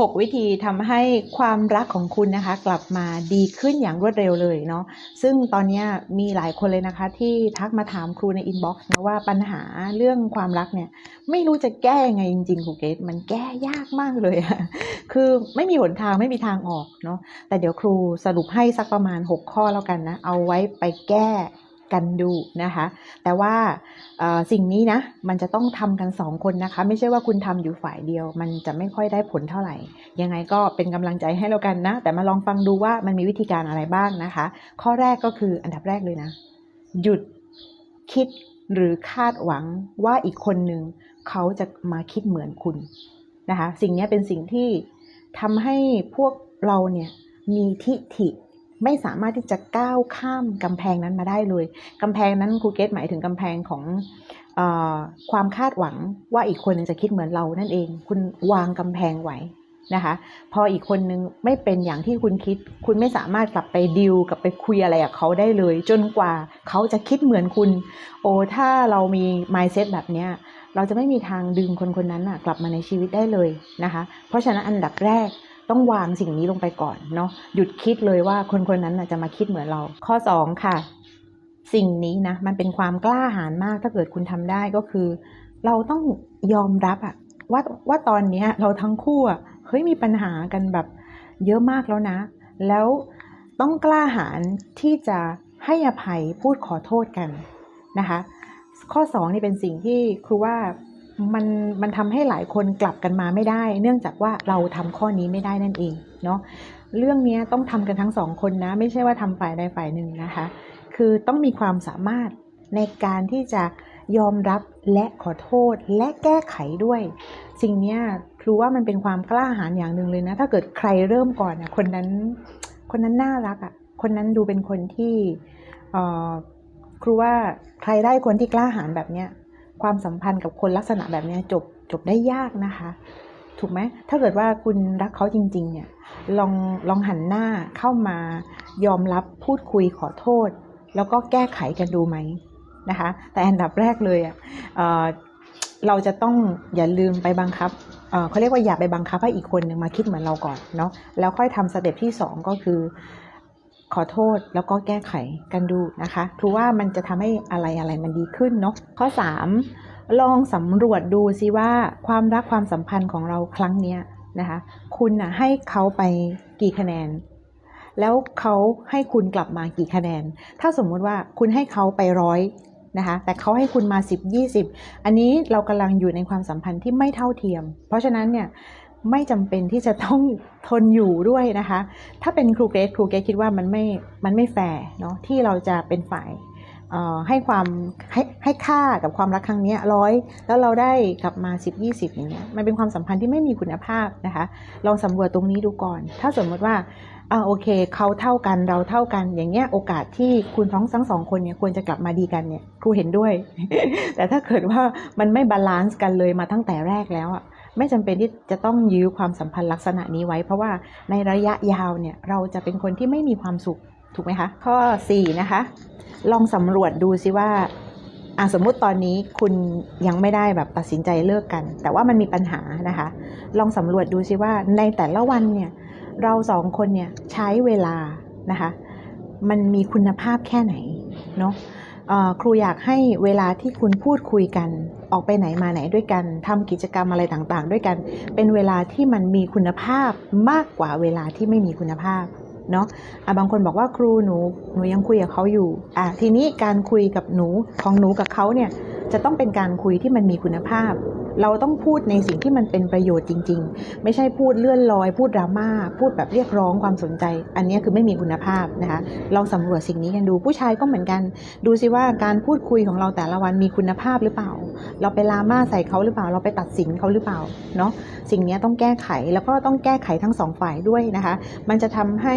6 วิธีทำให้ความรักของคุณนะคะ กลับมาดีขึ้นอย่างรวดเร็วเลยเนาะซึ่งตอนนี้มีหลายคนเลยนะคะ ที่ทักมาถามครูในอินบ็อกซ์นะว่าปัญหาเรื่องความรักเนี่ย ไม่รู้จะแก้ยังไงจริงๆครูเกตมันแก้ยากมากเลยอะคือไม่มีหนทางไม่มีทางออกเนาะแต่เดี๋ยวครูสรุปให้สักประมาณ 6 ข้อแล้วกันนะ เอาไว้ไปแก้ กันดูนะคะ แต่ว่าสิ่งนี้นะมันจะต้องทำกันสองคนนะคะ ไม่ใช่ว่าคุณทำอยู่ฝ่ายเดียว มันจะไม่ค่อยได้ผลเท่าไหร่ ยังไงก็เป็นกำลังใจให้แล้วกันนะ แต่มาลองฟังดูว่ามันมีวิธีการอะไรบ้างนะคะ ข้อแรกก็คืออันดับแรกเลยนะ หยุดคิดหรือคาดหวังว่าอีกคนหนึ่งเขาจะมาคิดเหมือนคุณนะคะ สิ่งนี้เป็นสิ่งที่ทำให้พวกเราเนี่ยมีทิฐิ ไม่สามารถที่จะก้าวข้ามกำแพงนั้นมาได้เลยกำแพงนั้นครูเกตหมายถึงกำแพงของอความคาดหวังว่าอีกคนนึงจะคิดเหมือนเรานั่นเอง คุณวางกำแพงไว้นะคะพออีกคนนึงไม่เป็นอย่างที่คุณคิด คุณไม่สามารถกลับไปดิวกลับไปคุยอะไรกับเขาได้เลย จนกว่าเขาจะคิดเหมือนคุณ โอ้ถ้าเรามี mindset แบบเนี้ยเราจะไม่มีทางดึงคนคนนั้นกลับมาในชีวิตได้เลยนะคะ เพราะฉะนั้นอันดับแรก ต้องวางสิ่งนี้ลงไปก่อนเนาะหยุดคิดเลยว่าคนคนนั้นจะมาคิดเหมือนเรา ข้อสองค่ะ สิ่งนี้นะมันเป็นความกล้าหาญมากถ้าเกิดคุณทำได้ก็คือ เราต้องยอมรับอะว่าว่าตอนเนี้ยเราทั้งคู่อะเฮ้ยมีปัญหากันแบบเยอะมากแล้วนะ แล้วต้องกล้าหาญที่จะให้อภัยพูดขอโทษกันนะคะ ข้อสองนี่เป็นสิ่งที่ครูว่า มันมันทำให้หลายคนกลับกันมาไม่ได้ เนื่องจากว่าเราทำข้อนี้ไม่ได้นั่นเองเนาะเรื่องนี้ต้องทำกันทั้งสองคนนะ ไม่ใช่ว่าทำฝ่ายใดฝ่ายหนึ่งนะคะ คือต้องมีความสามารถในการที่จะยอมรับและขอโทษและแก้ไขด้วย สิ่งนี้ครูว่ามันเป็นความกล้าหาญอย่างหนึ่งเลยนะ ถ้าเกิดใครเริ่มก่อนนะคนนั้น คนนั้นน่ารักอะ่ะ คนนั้นดูเป็นคนที่อ่อครูว่าใครได้คนที่กล้าหาญแบบเนี้ย ความสัมพันธ์กับคนลักษณะแบบนี้จบจบได้ยากนะคะ ถูกไหมถ้าเกิดว่าคุณรักเขาจริง ๆ เนี่ยลองลองหันหน้าเข้ามายอมรับพูดคุยขอโทษ แล้วก็แก้ไขกันดูไหมนะคะ แต่อันดับแรกเลยอะเออเราจะต้องอย่าลืมไปบังคับเเขาเรียกว่าอย่าไปบังคับให้อีกคนหนึ่งมาคิดเหมือนเราก่อนเนาะแล้วค่อยทำสเต็ปที่สองก็คือ ขอโทษแล้วก็แก้ไขกันดูนะคะครูว่ามันจะทำให้อะไรอะไรมันดีขึ้นเนาะข้อ 3 ลองสำรวจดูซิว่าความรักความสัมพันธ์ของเราครั้งเนี้ยนะคะคุณนะให้เขาไปกี่คะแนน แล้วเขาให้คุณกลับมากี่คะแนน ถ้าสมมุติว่าคุณให้เขาไปร้อยนะคะแต่เขาให้คุณมา 10 20 อันนี้เรากำลังอยู่ในความสัมพันธ์ที่ไม่เท่าเทียม เพราะฉะนั้นเนี่ย ไม่จำเป็นที่จะต้องทนอยู่ด้วยนะคะ ถ้าเป็นครูเกรซครูเกรซคิดว่ามันไม่มันไม่แฟร์เนาะที่เราจะเป็นฝ่ายให้ความให้ให้ค่ากับความรักครั้งนี้ร้อยแล้วเราได้กลับมา 10 20อย่างเงี้ยมันเป็นความสัมพันธ์ที่ไม่มีคุณภาพนะคะลองสำรวจตรงนี้ดูก่อน ถ้าสมมติว่าอ่าโอเคเขาเท่ากันเราเท่ากันอย่างเงี้ยโอกาสที่คุณท้องทั้งสองคนเนี่ยควรจะกลับมาดีกันเนี่ยครูเห็นด้วย แต่ถ้าเกิดว่ามันไม่บาลานซ์กันเลยมาตั้งแต่แรกแล้วอะ ไม่จำเป็นที่จะต้องยื้อความสัมพันธ์ลักษณะนี้ไว้ เพราะว่าในระยะยาวเนี่ยเราจะเป็นคนที่ไม่มีความสุขถูกไหมคะ ข้อ 4 นะคะ ลองสำรวจดูซิว่าอะสมมุติตอนนี้คุณยังไม่ได้แบบตัดสินใจเลิกกัน แต่ว่ามันมีปัญหานะคะ ลองสำรวจดูซิว่าในแต่ละวันเนี่ยเราสองคนเนี่ยใช้เวลานะคะ มันมีคุณภาพแค่ไหนเนาะ ครูอยากให้เวลาที่คุณพูดคุยกัน ออกไปไหนมาไหนด้วยกันทำกิจกรรมอะไรต่างๆ ด้วยกัน เป็นเวลาที่มันมีคุณภาพมากกว่าเวลาที่ไม่มีคุณภาพเนาะอะบางคนบอกว่าครูหนูหนูยังคุยกับเขาอยู่อะทีนี้การคุยกับหนูของหนูกับเขาเนี่ยจะต้องเป็นการคุยที่มันมีคุณภาพ เราต้องพูดในสิ่งที่มันเป็นประโยชน์จริง ๆ ไม่ใช่พูดเลื่อนลอย พูดดราม่า พูดแบบเรียกร้องความสนใจ อันนี้คือไม่มีคุณภาพนะคะลองสำรวจสิ่งนี้กันดูผู้ชายก็เหมือนกัน ดูซิว่าการพูดคุยของเราแต่ละวันมีคุณภาพหรือเปล่า เราไปลาม่าใส่เขาหรือเปล่า เราไปตัดสินเขาหรือเปล่าเนาะสิ่งนี้ต้องแก้ไขแล้วก็ต้องแก้ไขทั้งสองฝ่ายด้วยนะคะมันจะทำให้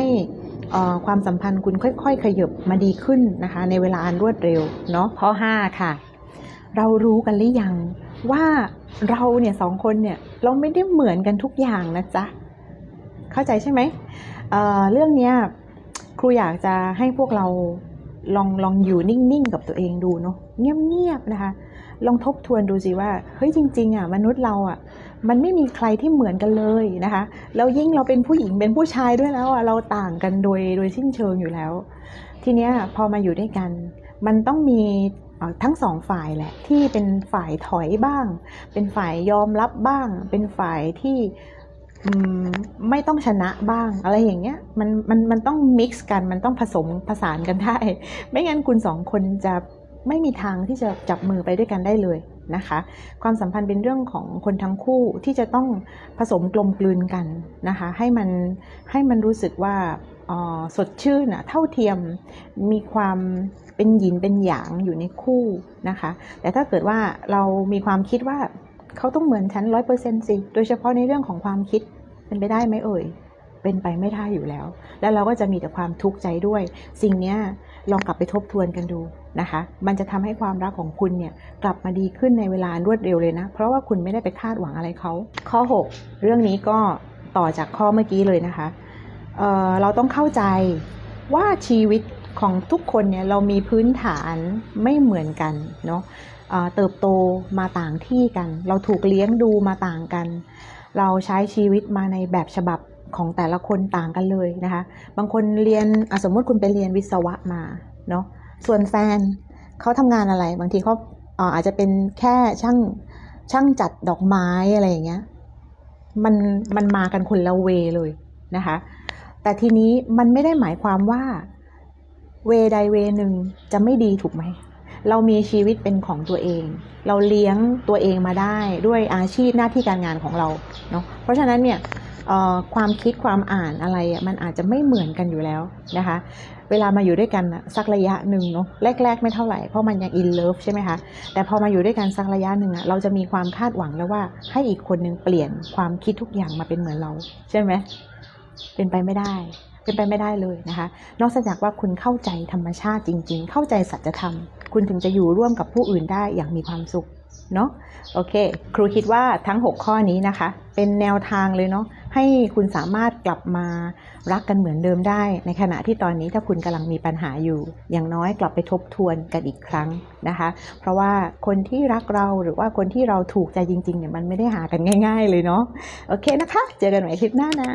เอ่อความสัมพันธ์คุณค่อย ๆ ขยบมาดีขึ้นนะคะในเวลาอันรวดเร็วเนาะข้อ5ค่ะ เรารู้กันหรือยัง ว่าเราเนี่ยสองคนเนี่ยเราไม่ได้เหมือนกันทุกอย่างนะจ๊ะ เข้าใจใช่ไหมเเรื่องเนี้ยครูอยากจะให้พวกเราลองลองอยู่นิ่งๆกับตัวเองดูเนาะเงียบๆนะคะ ลองทบทวนดูสิว่าเฮ้ยจริงๆอะมนุษย์เราอะมันไม่มีใครที่เหมือนกันเลยนะคะแล้วยิ่งเราเป็นผู้หญิงเป็นผู้ชายด้วยแล้วอะเราต่างกันโดยโดยสิ้นเชิงอยู่แล้ว ทีเนี้ยพอมาอยู่ด้วยกัน มันต้องมี ทั้งสองฝ่ายแหละที่เป็นฝ่ายถอยบ้าง เป็นฝ่ายยอมรับบ้าง เป็นฝ่ายที่ไม่ต้องชนะบ้าง อะไรอย่างเงี้ยมันมันมันต้องมิกซ์กันมันต้องผสมผสานกันได้ ไม่งั้นคุณสองคนจะไม่มีทางที่จะจับมือไปด้วยกันได้เลย นะคะ ความสัมพันธ์เป็นเรื่องของคนทั้งคู่ที่จะต้องผสมกลมกลืนกันนะคะ ให้มันให้มันรู้สึกว่าสดชื่นอะเท่าเทียมมีความเป็นหยินเป็นหยางอยู่ในคู่นะคะ แต่ถ้าเกิดว่าเรามีความคิดว่าเขาต้องเหมือนฉันร้อยเปอร์เซ็นต์สิโดยเฉพาะในเรื่องของความคิดเป็นไปได้ไหมเอ่ยเป็นไปไม่ได้อยู่แล้ว แล้วเราก็จะมีแต่ความทุกข์ใจด้วย สิ่งเนี้ย ลองกลับไปทบทวนกันดูนะคะ มันจะทำให้ความรักของคุณเนี่ยกลับมาดีขึ้นในเวลารวดเร็วเลยนะ เพราะว่าคุณไม่ได้ไปคาดหวังอะไรเขาข้อ 6 เรื่องนี้ก็ต่อจากข้อเมื่อกี้เลยนะคะเอ่อเราต้องเข้าใจว่าชีวิตของทุกคนเนี่ยเรามีพื้นฐานไม่เหมือนกันเนาะเอ่อเติบโตมาต่างที่กัน เราถูกเลี้ยงดูมาต่างกัน เราใช้ชีวิตมาในแบบฉบับ ของแต่ละคนต่างกันเลยนะคะ บางคนเรียนสมมติคุณไปเรียนวิศวะมาเนาะส่วนแฟนเขาทำงานอะไร บางทีเขาเอ่ออาจจะเป็นแค่ช่างช่างจัดดอกไม้อะไรอย่างเงี้ยมันมันมากันคนละเวเลยนะคะ แต่ทีนี้มันไม่ได้หมายความว่า เวใดเวหนึ่งจะไม่ดีถูกไหม เรามีชีวิตเป็นของตัวเอง เราเลี้ยงตัวเองมาได้ด้วยอาชีพหน้าที่การงานของเราเนาะเพราะฉะนั้นเนี่ยความคิดความอ่านอะไรมันอาจจะไม่เหมือนกันอยู่แล้วนะคะ เวลามาอยู่ด้วยกันสักระยะหนึ่งเนาะแรก ๆ ไม่เท่าไหร่เพราะมันยังอินเลิฟใช่ไหมคะแต่พอมาอยู่ด้วยกันสักระยะหนึ่งอะเราจะมีความคาดหวังแล้วว่าให้อีกคนหนึ่งเปลี่ยนความคิดทุกอย่างมาเป็นเหมือนเรา ใช่ไหมเป็นไปไม่ได้เป็นไปไม่ได้เลยนะคะ นอกจากว่าคุณเข้าใจธรรมชาติจริง ๆ เข้าใจสัจธรรม คุณถึงจะอยู่ร่วมกับผู้อื่นได้อย่างมีความสุขเนาะโอเค ครูคิดว่าทั้ง 6 ข้อนี้นะคะ เป็นแนวทางเลยเนาะให้คุณสามารถกลับมารักกันเหมือนเดิมได้ ในขณะที่ตอนนี้ถ้าคุณกำลังมีปัญหาอยู่ อย่างน้อยกลับไปทบทวนกันอีกครั้งนะคะ เพราะว่าคนที่รักเราหรือว่าคนที่เราถูกใจจริงๆเนี่ยมันไม่ได้หากันง่าย ๆ เลยเนาะโอเคนะคะ เจอกันใหม่คลิปหน้านะ